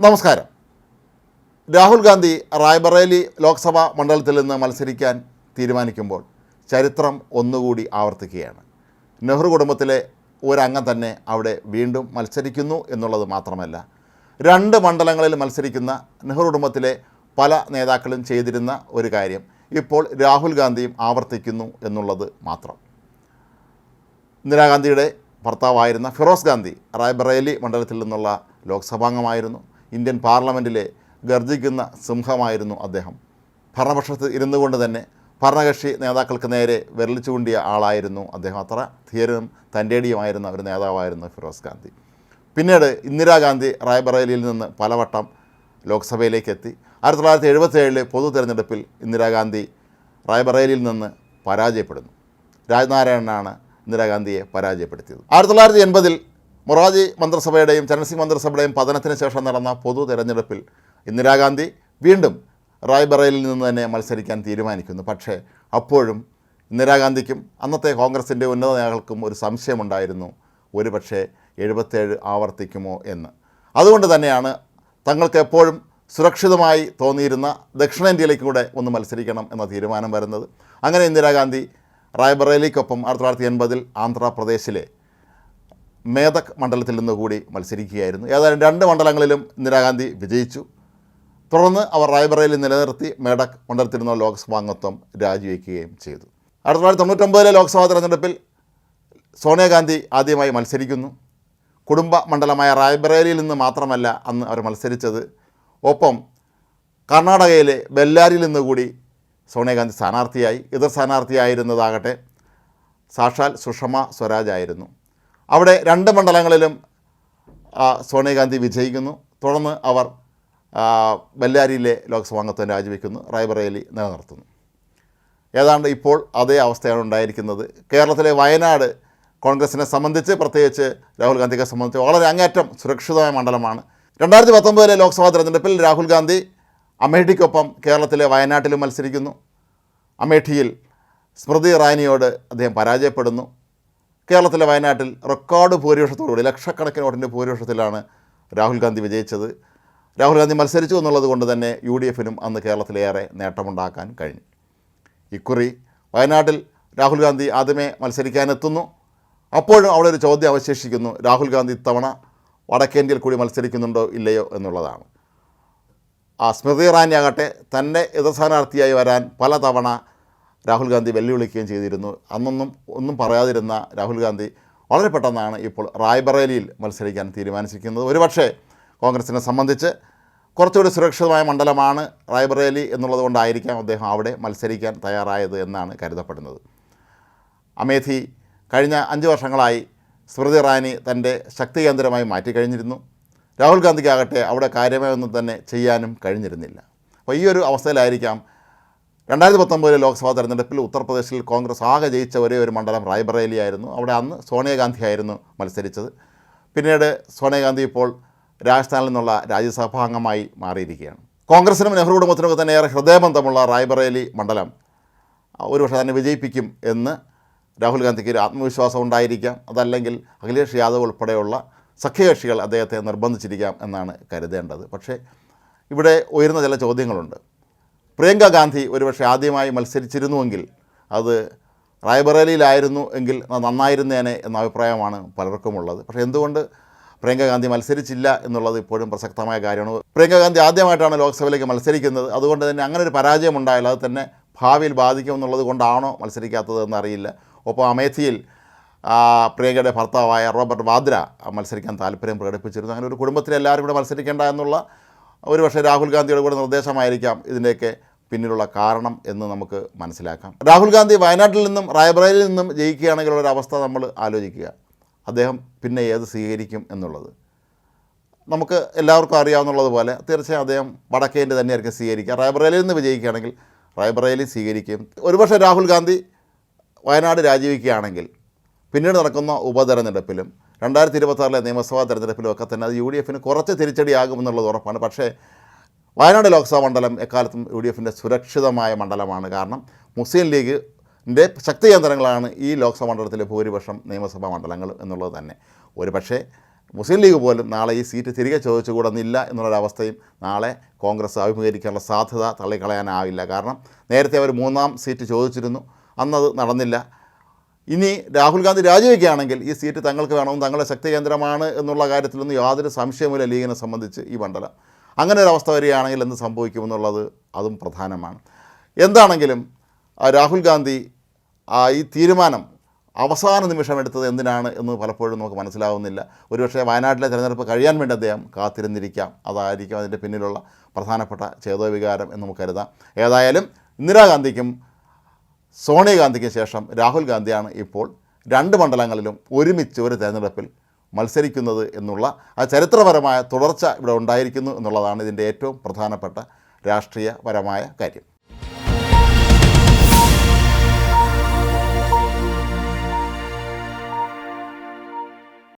നമസ്കാരം. രാഹുൽ ഗാന്ധി റായ്ബറേലി ലോക്സഭാ മണ്ഡലത്തിൽ നിന്ന് മത്സരിക്കാൻ തീരുമാനിക്കുമ്പോൾ ചരിത്രം ഒന്നുകൂടി ആവർത്തിക്കുകയാണ്. നെഹ്റു കുടുംബത്തിലെ ഒരംഗം തന്നെ അവിടെ വീണ്ടും മത്സരിക്കുന്നു എന്നുള്ളത് മാത്രമല്ല രണ്ട് മണ്ഡലങ്ങളിൽ മത്സരിക്കുന്ന നെഹ്റു കുടുംബത്തിലെ പല നേതാക്കളും ചെയ്തിരുന്ന ഒരു കാര്യം ഇപ്പോൾ രാഹുൽ ഗാന്ധിയും ആവർത്തിക്കുന്നു എന്നുള്ളത് മാത്രം. ഇന്ദിരാഗാന്ധിയുടെ ഭർത്താവായിരുന്ന ഫിറോസ് ഗാന്ധി റായ്ബറേലി മണ്ഡലത്തിൽ നിന്നുള്ള ലോക്സഭാംഗമായിരുന്നു. ഇന്ത്യൻ പാർലമെന്റിലെ ഗർജിക്കുന്ന സിംഹമായിരുന്നു അദ്ദേഹം. ഭരണപക്ഷത്ത് ഇരുന്നു കൊണ്ട് തന്നെ ഭരണകക്ഷി നേതാക്കൾക്ക് നേരെ വിരൽ ചൂണ്ടിയ ആളായിരുന്നു അദ്ദേഹം. അത്ര ധീരനും തന്റെടിയുമായിരുന്ന ഒരു നേതാവായിരുന്നു ഫിറോസ് ഗാന്ധി. പിന്നീട് ഇന്ദിരാഗാന്ധി റായ്ബറേലിയിൽ നിന്ന് പലവട്ടം ലോക്സഭയിലേക്ക് എത്തി. ആയിരത്തി തൊള്ളായിരത്തി എഴുപത്തേഴിലെ പൊതു തെരഞ്ഞെടുപ്പിൽ ഇന്ദിരാഗാന്ധി റായ്ബറേലിയിൽ നിന്ന് പരാജയപ്പെടുന്നു. രാജ്നാരായണനാണ് ഇന്ദിരാഗാന്ധിയെ പരാജയപ്പെടുത്തിയത്. ആയിരത്തി തൊള്ളായിരത്തി എൺപതിൽ മൊറാജി മന്ത്രിസഭയുടെയും ചരൺസിംഗ് മന്ത്രിസഭയുടെയും പതനത്തിന് ശേഷം നടന്ന പൊതു തെരഞ്ഞെടുപ്പിൽ ഇന്ദിരാഗാന്ധി വീണ്ടും റായ്ബറയിൽ നിന്ന് തന്നെ മത്സരിക്കാൻ തീരുമാനിക്കുന്നു. പക്ഷേ അപ്പോഴും ഇന്ദിരാഗാന്ധിക്കും അന്നത്തെ കോൺഗ്രസിന്റെ ഉന്നത നേതാക്കൾക്കും ഒരു സംശയമുണ്ടായിരുന്നു. ഒരു പക്ഷേ എഴുപത്തേഴ് ആവർത്തിക്കുമോ എന്ന്. അതുകൊണ്ട് തന്നെയാണ് തങ്ങൾക്ക് എപ്പോഴും സുരക്ഷിതമായി തോന്നിയിരുന്ന ദക്ഷിണേന്ത്യയിലേക്ക് കൂടെ ഒന്ന് മത്സരിക്കണം എന്ന തീരുമാനം വരുന്നത്. അങ്ങനെ ഇന്ദിരാഗാന്ധി റായ്ബറേലിക്കൊപ്പം ആയിരത്തി തൊള്ളായിരത്തി എൺപതിൽ ആന്ധ്രാപ്രദേശിലെ മേധക് മണ്ഡലത്തിൽ നിന്ന് കൂടി മത്സരിക്കുകയായിരുന്നു. ഏതായാലും രണ്ട് മണ്ഡലങ്ങളിലും ഇന്ദിരാഗാന്ധി വിജയിച്ചു. തുടർന്ന് അവർ റായ്ബറേലി നിലനിർത്തി മേഡക് മണ്ഡലത്തിൽ നിന്നുള്ള ലോക്സഭാംഗത്വം രാജിവെക്കുകയും ചെയ്തു. ആയിരത്തി തൊള്ളായിരത്തി തൊണ്ണൂറ്റൊമ്പതിലെ ലോക്സഭാ തെരഞ്ഞെടുപ്പിൽ സോണിയാഗാന്ധി ആദ്യമായി മത്സരിക്കുന്നു. കുടുംബ മണ്ഡലമായ റായ്ബറേലിയിൽ നിന്ന് മാത്രമല്ല അന്ന് അവർ മത്സരിച്ചത്. ഒപ്പം കർണാടകയിലെ ബെല്ലാരിയിൽ നിന്ന് കൂടി സോണിയാഗാന്ധി സ്ഥാനാർത്ഥിയായി. എതിർ സ്ഥാനാർത്ഥിയായിരുന്നതാകട്ടെ സാക്ഷാൽ സുഷമ സ്വരാജ് ആയിരുന്നു. അവിടെ രണ്ട് മണ്ഡലങ്ങളിലും സോണിയാഗാന്ധി വിജയിക്കുന്നു. തുടർന്ന് അവർ ബല്ലാരിയിലെ ലോക്സഭാ ലോക്സഭാംഗത്വം രാജിവെക്കുന്നു റായ്ബറേലി നിലനിർത്തുന്നു. ഏതാണ്ട് ഇപ്പോൾ അതേ അവസ്ഥയാണ് ഉണ്ടായിരിക്കുന്നത്. കേരളത്തിലെ വയനാട് കോൺഗ്രസിനെ സംബന്ധിച്ച് പ്രത്യേകിച്ച് രാഹുൽ ഗാന്ധിയെ സംബന്ധിച്ച് വളരെ അങ്ങേറ്റം സുരക്ഷിതമായ മണ്ഡലമാണ്. രണ്ടായിരത്തി പത്തൊമ്പതിലെ ലോക്സഭാ തെരഞ്ഞെടുപ്പിൽ രാഹുൽ ഗാന്ധി അമേഠിക്കൊപ്പം കേരളത്തിലെ വയനാട്ടിലും മത്സരിക്കുന്നു. അമേഠിയിൽ സ്മൃതി ഇറാനിയോട് അദ്ദേഹം പരാജയപ്പെടുന്നു. കേരളത്തിലെ വയനാട്ടിൽ റെക്കോർഡ് ഭൂരിപക്ഷത്തോടുകൂടി ലക്ഷക്കണക്കിന് വോട്ടിന്റെ ഭൂരിപക്ഷത്തിലാണ് രാഹുൽ ഗാന്ധി വിജയിച്ചത്. രാഹുൽ ഗാന്ധി മത്സരിച്ചു എന്നുള്ളത് കൊണ്ട് തന്നെ യു ഡി എഫിനും അന്ന് കേരളത്തിലേറെ നേട്ടമുണ്ടാക്കാൻ കഴിഞ്ഞു. ഇക്കുറി വയനാട്ടിൽ രാഹുൽ ഗാന്ധി ആദ്യമേ മത്സരിക്കാനെത്തുന്നു. അപ്പോഴും അവിടെ ഒരു ചോദ്യം അവശേഷിക്കുന്നു രാഹുൽ ഗാന്ധി ഇത്തവണ വടക്കേന്ത്യയിൽ കൂടി മത്സരിക്കുന്നുണ്ടോ ഇല്ലയോ എന്നുള്ളതാണ്. ആ സ്മൃതി ഇറാനി ആകട്ടെ തന്നെ എതിർ വരാൻ പലതവണ രാഹുൽ ഗാന്ധി വെല്ലുവിളിക്കുകയും ചെയ്തിരുന്നു. അന്നൊന്നും ഒന്നും പറയാതിരുന്ന രാഹുൽ ഗാന്ധി വളരെ പെട്ടെന്നാണ് ഇപ്പോൾ റായ്ബറേലിയിൽ മത്സരിക്കാൻ തീരുമാനിച്ചിരിക്കുന്നത്. ഒരുപക്ഷേ കോൺഗ്രസിനെ സംബന്ധിച്ച് കുറച്ചുകൂടി സുരക്ഷിതമായ മണ്ഡലമാണ് റായ്ബറേലി എന്നുള്ളത് കൊണ്ടായിരിക്കാം അദ്ദേഹം അവിടെ മത്സരിക്കാൻ തയ്യാറായത് എന്നാണ് കരുതപ്പെടുന്നത്. അമേധി കഴിഞ്ഞ അഞ്ച് വർഷങ്ങളായി സ്മൃതി ഇറാനി തന്റെ ശക്തി കേന്ദ്രമായി മാറ്റിക്കഴിഞ്ഞിരുന്നു. രാഹുൽ ഗാന്ധിക്കാകട്ടെ അവിടെ കാര്യമായൊന്നും തന്നെ ചെയ്യാനും കഴിഞ്ഞിരുന്നില്ല. അപ്പോൾ ഈ ഒരു അവസ്ഥയിലായിരിക്കാം രണ്ടായിരത്തി പത്തൊമ്പതിലെ ലോക്സഭാ തെരഞ്ഞെടുപ്പിൽ ഉത്തർപ്രദേശിൽ കോൺഗ്രസ് ആകെ ജയിച്ച ഒരേ ഒരു മണ്ഡലം റായ്ബറേലി ആയിരുന്നു അവിടെ അന്ന് സോണിയാഗാന്ധി ആയിരുന്നു മത്സരിച്ചത്. പിന്നീട് സോണിയാഗാന്ധി ഇപ്പോൾ രാജസ്ഥാനിൽ നിന്നുള്ള രാജ്യസഭാ അംഗമായി മാറിയിരിക്കുകയാണ്. കോൺഗ്രസിനും നെഹ്റു കുടുംബത്തിനുമൊക്കെ തന്നെ ഏറെ ഹൃദയബന്ധമുള്ള റായ്ബറേലി മണ്ഡലം. ഒരുപക്ഷെ തന്നെ വിജയിപ്പിക്കും എന്ന് രാഹുൽ ഗാന്ധിക്ക് ഒരു ആത്മവിശ്വാസം ഉണ്ടായിരിക്കാം. അതല്ലെങ്കിൽ അഖിലേഷ് യാദവ് ഉൾപ്പെടെയുള്ള സഖ്യകക്ഷികൾ അദ്ദേഹത്തെ നിർബന്ധിച്ചിരിക്കാം എന്നാണ് കരുതേണ്ടത്. പക്ഷേ ഇവിടെ ഉയർന്ന ചില ചോദ്യങ്ങളുണ്ട്. പ്രിയങ്ക ഗാന്ധി ഒരുപക്ഷെ ആദ്യമായി മത്സരിച്ചിരുന്നുവെങ്കിൽ അത് റായ്ബറേലിയിലായിരുന്നു എങ്കിൽ നന്നായിരുന്നേനെ എന്ന അഭിപ്രായമാണ് പലർക്കുമുള്ളത്. പക്ഷേ എന്തുകൊണ്ട് പ്രിയങ്ക ഗാന്ധി മത്സരിച്ചില്ല എന്നുള്ളത് ഇപ്പോഴും പ്രസക്തമായ കാര്യമാണ്. പ്രിയങ്ക ഗാന്ധി ആദ്യമായിട്ടാണ് ലോക്സഭയിലേക്ക് മത്സരിക്കുന്നത്. അതുകൊണ്ട് തന്നെ അങ്ങനെ ഒരു പരാജയം ഉണ്ടായാൽ അത് തന്നെ ഭാവിയിൽ ബാധിക്കുമെന്നുള്ളത് കൊണ്ടാണോ മത്സരിക്കാത്തത് എന്നറിയില്ല. ഒപ്പം അമേഠിയിൽ ആ, പ്രിയങ്കയുടെ ഭർത്താവായ റോബർട്ട് വാദ്ര മത്സരിക്കാൻ താല്പര്യം പ്രകടിപ്പിച്ചിരുന്നു. അങ്ങനെ ഒരു കുടുംബത്തിൽ എല്ലാവരും കൂടെ മത്സരിക്കേണ്ട എന്നുള്ള ഒരു പക്ഷേ രാഹുൽ ഗാന്ധിയുടെ കൂടെ നിർദ്ദേശമായിരിക്കാം ഇതിന്റെയൊക്കെ പിന്നിലുള്ള കാരണം എന്ന് നമുക്ക് മനസ്സിലാക്കാം. രാഹുൽ ഗാന്ധി വയനാട്ടിൽ നിന്നും റായ്ബറേലിയിൽ നിന്നും ജയിക്കുകയാണെങ്കിൽ ഒരു അവസ്ഥ നമ്മൾ ആലോചിക്കുക. അദ്ദേഹം പിന്നെ ഏത് സ്വീകരിക്കും എന്നുള്ളത്. നമുക്ക് എല്ലാവർക്കും അറിയാവുന്നതുപോലെ തീർച്ചയായും അദ്ദേഹം വടക്കേന്റെ തന്നെയായിരിക്കും സ്വീകരിക്കുക. റായ്ബറേലിയിൽ നിന്ന് വിജയിക്കുകയാണെങ്കിൽ റായ്ബറേലി സ്വീകരിക്കും. ഒരുപക്ഷെ രാഹുൽ ഗാന്ധി വയനാട് രാജിവെക്കുകയാണെങ്കിൽ പിന്നീട് നടക്കുന്ന ഉപതെരഞ്ഞെടുപ്പിലും രണ്ടായിരത്തി ഇരുപത്താറിലെ നിയമസഭാ തെരഞ്ഞെടുപ്പിലും ഒക്കെ തന്നെ അത് യു ഡി എഫിന് കുറച്ച് തിരിച്ചടിയാകുമെന്നുള്ളത് ഉറപ്പാണ്. പക്ഷേ വയനാട് ലോക്സഭാ മണ്ഡലം എക്കാലത്തും യു ഡി എഫിന്റെ സുരക്ഷിതമായ മണ്ഡലമാണ്. കാരണം മുസ്ലിം ലീഗിന്റെ ശക്തി കേന്ദ്രങ്ങളാണ് ഈ ലോക്സഭാ മണ്ഡലത്തിലെ ഭൂരിപക്ഷം നിയമസഭാ മണ്ഡലങ്ങൾ എന്നുള്ളത് തന്നെ. ഒരു പക്ഷേ മുസ്ലിം ലീഗ് പോലും നാളെ ഈ സീറ്റ് തിരികെ ചോദിച്ചുകൂടുന്നില്ല എന്നുള്ളൊരവസ്ഥയും നാളെ കോൺഗ്രസ് അഭിമുഖീകരിക്കാനുള്ള സാധ്യത തള്ളിക്കളയാനാവില്ല. കാരണം നേരത്തെ അവർ മൂന്നാം സീറ്റ് ചോദിച്ചിരുന്നു. അന്നത് നടന്നില്ല. ഇനി രാഹുൽ ഗാന്ധി രാജിവെക്കുകയാണെങ്കിൽ ഈ സീറ്റ് തങ്ങൾക്ക് വേണമെന്ന് തങ്ങളുടെ ശക്തി കേന്ദ്രമാണ് എന്നുള്ള കാര്യത്തിലൊന്നും യാതൊരു സംശയവുമില്ല ലീഗിനെ സംബന്ധിച്ച് ഈ മണ്ഡലം. അങ്ങനെ ഒരു അവസ്ഥ വരികയാണെങ്കിൽ എന്ത് സംഭവിക്കുമെന്നുള്ളത് അതും പ്രധാനമാണ്. എന്താണെങ്കിലും രാഹുൽ ഗാന്ധി ഈ തീരുമാനം അവസാന നിമിഷം എടുത്തത് എന്തിനാണ് എന്ന് പലപ്പോഴും നമുക്ക് മനസ്സിലാവുന്നില്ല. ഒരുപക്ഷെ വയനാട്ടിലെ തിരഞ്ഞെടുപ്പ് കഴിയാൻ വേണ്ടി അദ്ദേഹം കാത്തിരുന്നിരിക്കാം. അതായിരിക്കും അതിന്റെ പിന്നിലുള്ള പ്രധാനപ്പെട്ട ചേതോവികാരം എന്ന് നമുക്ക് കരുതാം. ഏതായാലും ഇന്ദിരാഗാന്ധിക്കും സോണിയാഗാന്ധിക്കും ശേഷം രാഹുൽ ഗാന്ധിയാണ് ഇപ്പോൾ രണ്ട് മണ്ഡലങ്ങളിലും ഒരുമിച്ച് ഒരു തെരഞ്ഞെടുപ്പിൽ മത്സരിക്കുന്നത് എന്നുള്ള ആ ചരിത്രപരമായ തുടർച്ച ഇവിടെ ഉണ്ടായിരിക്കുന്നു എന്നുള്ളതാണ് ഇതിന്റെ ഏറ്റവും പ്രധാനപ്പെട്ട രാഷ്ട്രീയപരമായ കാര്യം.